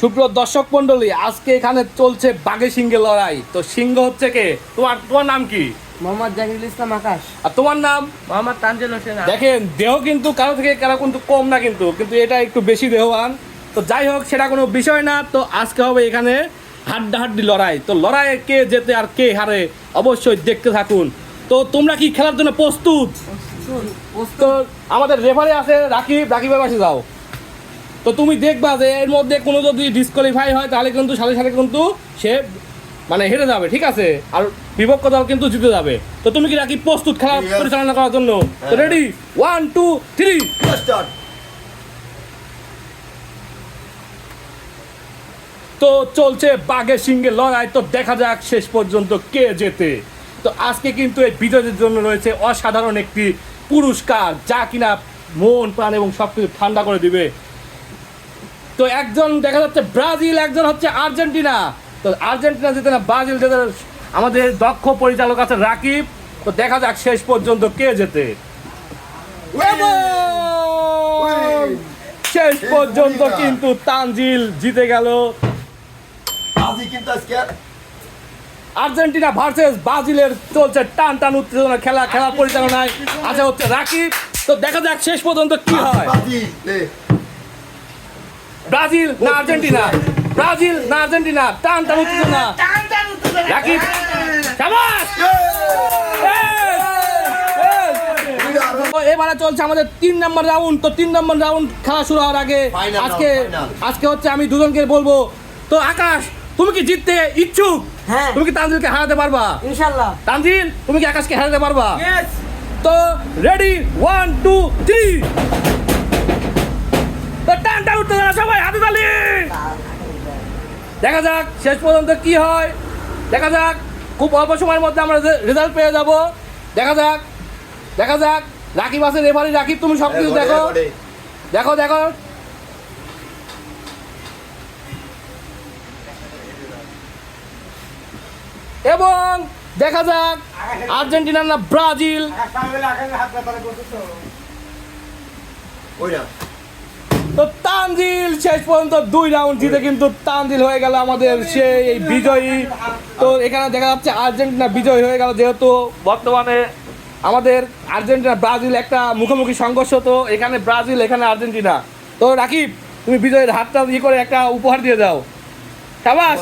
সুপ্রিয় দর্শক মন্ডলী আজকে এখানে চলছে বাঘে সিংহে লড়াই। তো সিংহ হচ্ছে কে? তোমার তোমার নাম কি? মোহাম্মদ জাহিরুল ইসলাম আকাশ। আর তোমার নাম? মোহাম্মদ তানজিল হোসেন দেখেন দেহ কিন্তু কারও থেকে কারও কিন্তু কম না কিন্তু কিন্তু এটা একটু বেশি দেহবান। তো যাই হোক সেটা কোনো বিষয় না। তো আজকে হবে এখানে হাড্ডাহাড্ডি লড়াই। তো লড়াইয়ে কে জেতে আর কে হারে অবশ্যই দেখতে থাকুন। তো তোমরা কি খেলার জন্য প্রস্তুত? তো আমাদের রেফারি আছে রাকিব। রাকিবের পাশে যাও। তো তুমি দেখবা যে এর মধ্যে কোনো যদি ডিসকোয়ালিফাই হয় তাহলে কিন্তু সাথে সাথে কিন্তু সে মানে হেরে যাবে ঠিক আছে? আর বিপক্ষ দল কিন্তু জিতে যাবে। তো তুমি কি রাকিব প্রস্তুত খেলা পরিচালনা করার জন্য? তো ready one two three start তো চলছে বাঘের সিংহে লড়াই তো দেখা যাক শেষ পর্যন্ত কে জেতে। তো আজকে কিন্তু এই বিজয়ীদের জন্য রয়েছে অসাধারণ একটি পুরস্কার যা কিনা মন প্রাণ এবং সব কিছু ঠান্ডা করে দিবে। তো একজন দেখা যাচ্ছে ব্রাজিল একজন হচ্ছে আর্জেন্টিনা। তো আর্জেন্টিনা যেতে না ব্রাজিল যেতে আমাদের দক্ষ পরিচালক আছে রাকিব। তো দেখা যাক শেষ পর্যন্ত কে যেতে শেষ পর্যন্ত কিন্তু তানজিল জিতে গেল। আর্জেন্টিনা ভার্সেস ব্রাজিলের চলছে টান টান উত্তেজনা খেলা খেলা পরিচালনায়। আছে হচ্ছে রাকিব। তো দেখা যাক শেষ পর্যন্ত কি হয়। ব্রাজিল না আর্জেন্টিনা? ব্রাজিল না আর্জেন্টিনা? টান টান উত্তেজনা। রাকিব এবারে চলছে আমাদের তিন নম্বর রাউন্ড তো তিন নম্বর রাউন্ড খেলা শুরু হওয়ার আগে আজকে আজকে হচ্ছে আমি দুজনকে বলব। তো আকাশ তুমি কি জিততে ইচ্ছুক? হ্যাঁ। তুমি কি তানজিলকে হারাতে পারবা? ইনশাল্লাহ তানজিল তুমি কি আকাশকে হারাতে পারবা? ইয়েস তো রেডি ওয়ান টু থ্রি দেখা যাক শেষ পর্যন্ত কি হয়। দেখা যাক খুব অল্প সময়ের মধ্যে আমরা রেজাল্ট পেয়ে যাব। দেখা যাক দেখা যাক। রাকিব আছে রেফারি রাকিব তুমি সব কিছু দেখো। দেখো দেখো। এবং দেখা যাক আর্জেন্টিনা না ব্রাজিল। ওই না তো তানজিল শেষ পর্যন্ত দুই রাউন্ড জিতে কিন্তু তানজিল হয়ে গেল আমাদের সেই বিজয়ী। তো এখানে দেখা যাচ্ছে আর্জেন্টিনা বিজয়ী হয়ে গেল যেহেতু বর্তমানে আমাদের আর্জেন্টিনা, ব্রাজিল একটা মুখোমুখি সংঘর্ষ। তো এখানে ব্রাজিল, এখানে আর্জেন্টিনা। তো রাকিব, তুমি বিজয়ের হাতটা ইয়ে করে একটা উপহার দিয়ে দাও। সাবাস।